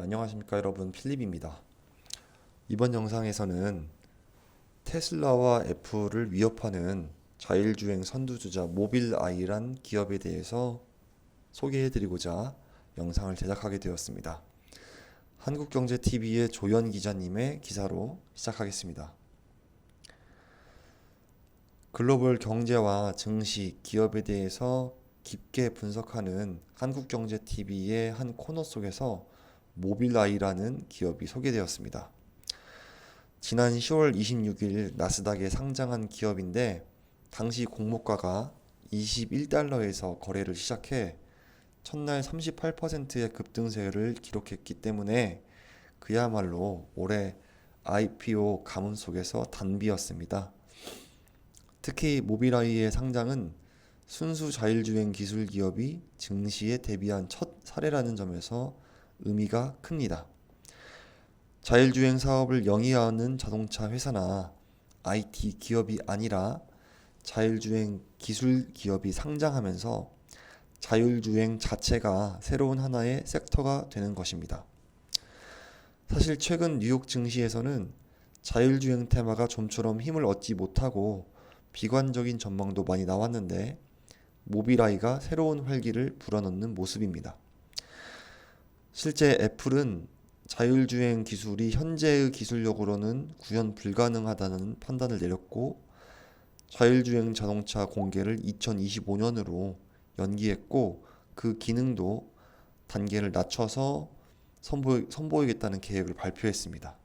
안녕하십니까 여러분 필립입니다. 이번 영상에서는 테슬라와 애플을 위협하는 자율주행 선두주자 모빌아이란 기업에 대해서 소개해드리고자 영상을 제작하게 되었습니다. 한국경제TV의 조연 기자님의 기사로 시작하겠습니다. 글로벌 경제와 증시, 기업에 대해서 깊게 분석하는 한국경제TV의 한 코너 속에서 모빌아이라는 기업이 소개되었습니다. 지난 10월 26일 나스닥에 상장한 기업인데 당시 공모가가 21달러에서 거래를 시작해 첫날 38%의 급등세를 기록했기 때문에 그야말로 올해 IPO 가문 속에서 단비였습니다. 특히 모빌아이의 상장은 순수 자율주행 기술 기업이 증시에 데뷔한 첫 사례라는 점에서 의미가 큽니다. 자율주행 사업을 영위하는 자동차 회사나 IT 기업이 아니라 자율주행 기술 기업이 상장하면서 자율주행 자체가 새로운 하나의 섹터가 되는 것입니다. 사실 최근 뉴욕 증시에서는 자율주행 테마가 좀처럼 힘을 얻지 못하고 비관적인 전망도 많이 나왔는데 모빌아이가 새로운 활기를 불어넣는 모습입니다. 실제 애플은 자율주행 기술이 현재의 기술력으로는 구현 불가능하다는 판단을 내렸고 자율주행 자동차 공개를 2025년으로 연기했고 그 기능도 단계를 낮춰서 선보, 선보이겠다는 계획을 발표했습니다.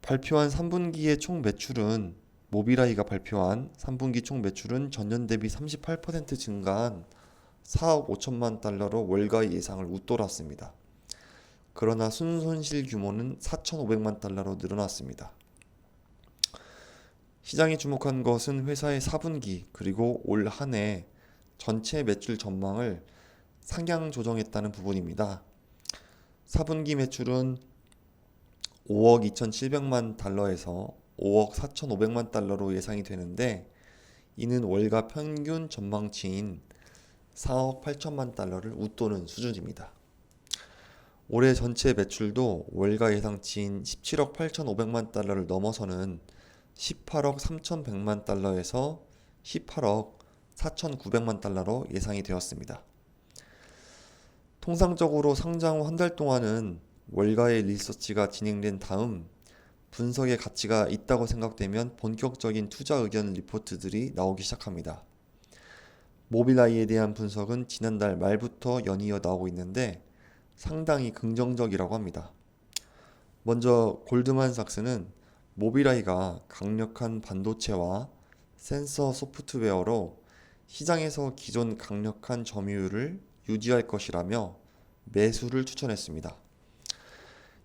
발표한 3분기의 총 매출은 모빌아이가 발표한 3분기 총 매출은 전년 대비 38% 증가한 4억 5천만 달러로 월가의 예상을 웃돌았습니다. 그러나 순손실 규모는 4,500만 달러로 늘어났습니다. 시장이 주목한 것은 회사의 4분기 그리고 올 한 해 전체 매출 전망을 상향 조정했다는 부분입니다. 4분기 매출은 5억 2,700만 달러에서 5억 4,500만 달러로 예상이 되는데 이는 월가 평균 전망치인 4억 8천만 달러를 웃도는 수준입니다. 올해 전체 매출도 월가 예상치인 17억 8,500만 달러를 넘어서는 18억 3,100만 달러에서 18억 4,900만 달러로 예상이 되었습니다. 통상적으로 상장 후 한 달 동안은 월가의 리서치가 진행된 다음 분석의 가치가 있다고 생각되면 본격적인 투자 의견 리포트들이 나오기 시작합니다. 모빌아이에 대한 분석은 지난달 말부터 연이어 나오고 있는데 상당히 긍정적이라고 합니다. 먼저 골드만삭스는 모빌아이가 강력한 반도체와 센서 소프트웨어로 시장에서 기존 강력한 점유율을 유지할 것이라며 매수를 추천했습니다.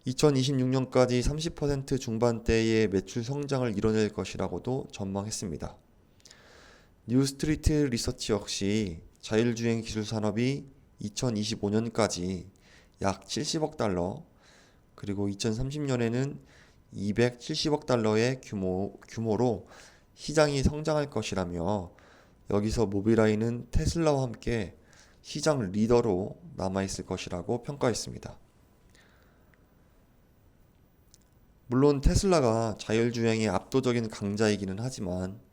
2026년까지 30% 중반대의 매출 성장을 이뤄낼 것이라고도 전망했습니다. 뉴스트리트 리서치 역시 자율주행 기술 산업이 2025년까지 약 70억 달러, 그리고 2030년에는 270억 달러의 규모, 규모로 시장이 성장할 것이라며 여기서 모빌아이는 테슬라와 함께 시장 리더로 남아있을 것이라고 평가했습니다. 물론 테슬라가 자율주행의 압도적인 강자이기는 하지만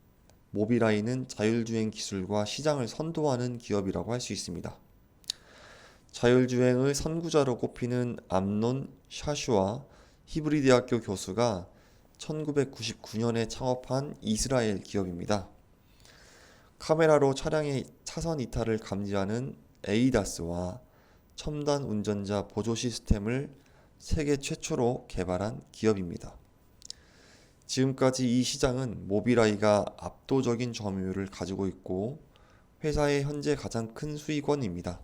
모빌아이는 자율주행 기술과 시장을 선도하는 기업이라고 할 수 있습니다. 자율주행의 선구자로 꼽히는 암논 샤슈와 히브리 대학교 교수가 1999년에 창업한 이스라엘 기업입니다. 카메라로 차량의 차선 이탈을 감지하는 에이다스와 첨단 운전자 보조 시스템을 세계 최초로 개발한 기업입니다. 지금까지 이 시장은 모빌아이가 압도적인 점유율을 가지고 있고 회사의 현재 가장 큰 수익원입니다.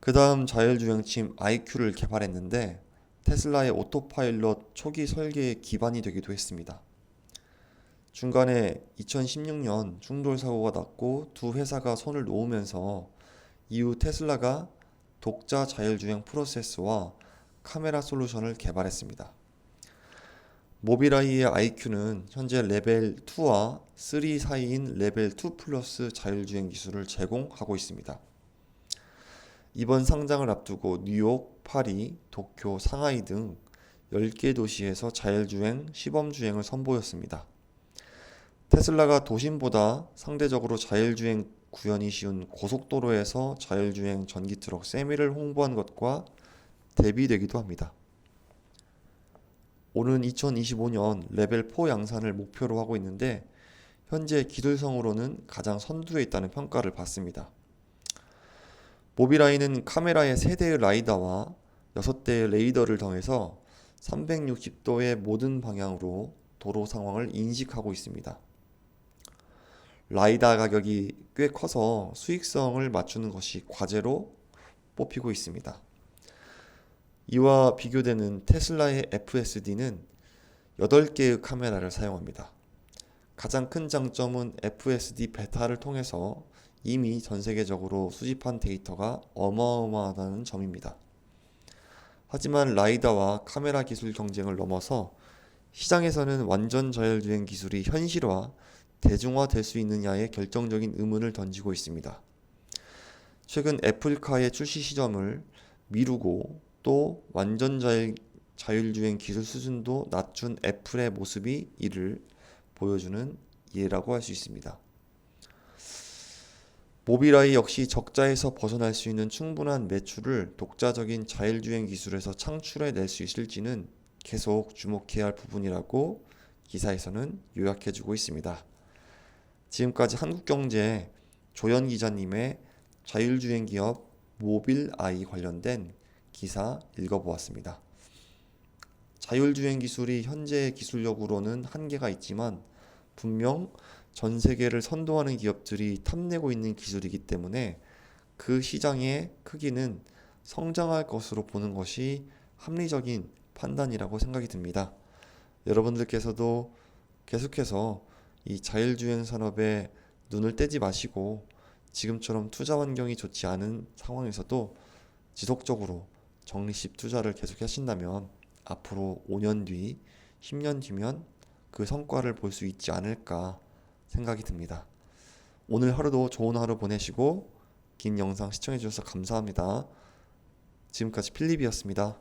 그 다음 자율주행침 IQ를 개발했는데 테슬라의 오토파일럿 초기 설계의 기반이 되기도 했습니다. 중간에 2016년 충돌 사고가 났고 두 회사가 손을 놓으면서 이후 테슬라가 독자 자율주행 프로세스와 카메라 솔루션을 개발했습니다. 모빌아이의 IQ는 현재 레벨 2와 3 사이인 레벨 2 플러스 자율주행 기술을 제공하고 있습니다. 이번 상장을 앞두고 뉴욕, 파리, 도쿄, 상하이 등 10개 도시에서 자율주행, 시범주행을 선보였습니다. 테슬라가 도심보다 상대적으로 자율주행 구현이 쉬운 고속도로에서 자율주행 전기 트럭 세미를 홍보한 것과 대비되기도 합니다. 오는 2025년 레벨 4 양산을 목표로 하고 있는데 현재 기술성으로는 가장 선두에 있다는 평가를 받습니다. 모비라이는 카메라의 3대의 라이다와 6대의 레이더를 더해서 360도의 모든 방향으로 도로 상황을 인식하고 있습니다. 라이다 가격이 꽤 커서 수익성을 맞추는 것이 과제로 뽑히고 있습니다. 이와 비교되는 테슬라의 FSD는 8개의 카메라를 사용합니다. 가장 큰 장점은 FSD 베타를 통해서 이미 전 세계적으로 수집한 데이터가 어마어마하다는 점입니다. 하지만 라이다와 카메라 기술 경쟁을 넘어서 시장에서는 완전 자율주행 기술이 현실화, 대중화될 수 있느냐에 결정적인 의문을 던지고 있습니다. 최근 애플카의 출시 시점을 미루고 또 완전 자율, 자율주행 기술 수준도 낮춘 애플의 모습이 이를 보여주는 예라고 할 수 있습니다. 모비라이 역시 적자에서 벗어날 수 있는 충분한 매출을 독자적인 자율주행 기술에서 창출해 낼 수 있을지는 계속 주목해야 할 부분이라고 기사에서는 요약해 주고 있습니다. 지금까지 한국경제 조연 기자님의 자율주행 기업 모빌아이 관련된 기사 읽어보았습니다. 자율주행 기술이 현재 기술력으로는 한계가 있지만 분명 전 세계를 선도하는 기업들이 탐내고 있는 기술이기 때문에 그 시장의 크기는 성장할 것으로 보는 것이 합리적인 판단이라고 생각이 듭니다. 여러분들께서도 계속해서 이 자율주행 산업에 눈을 떼지 마시고 지금처럼 투자 환경이 좋지 않은 상황에서도 지속적으로 적립식 투자를 계속 하신다면 앞으로 5년 뒤, 10년 뒤면 그 성과를 볼 수 있지 않을까 생각이 듭니다. 오늘 하루도 좋은 하루 보내시고 긴 영상 시청해 주셔서 감사합니다. 지금까지 필립이었습니다.